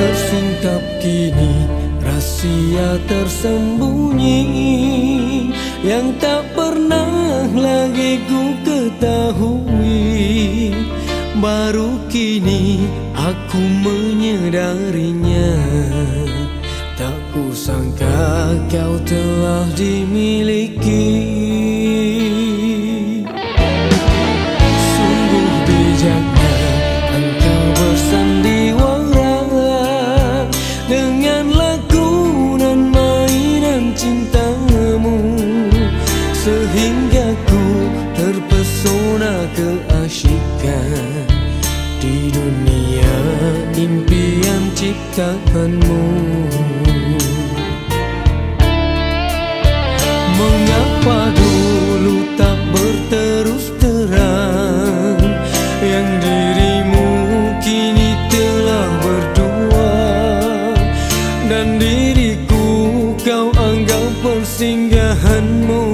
tersingkap kini Rahsia tersembunyi Yang tak pernah lagi ku ketahui. Baru kini aku menyedarinya. Tak kusangka kau telah dimiliki. Cintamu Sehingga ku terpesona keasyikan Di dunia impian ciptaanmu. Mengapa dulu tak berterus terang Yang dirimu kini telah berdua Dan diriku kau 恨不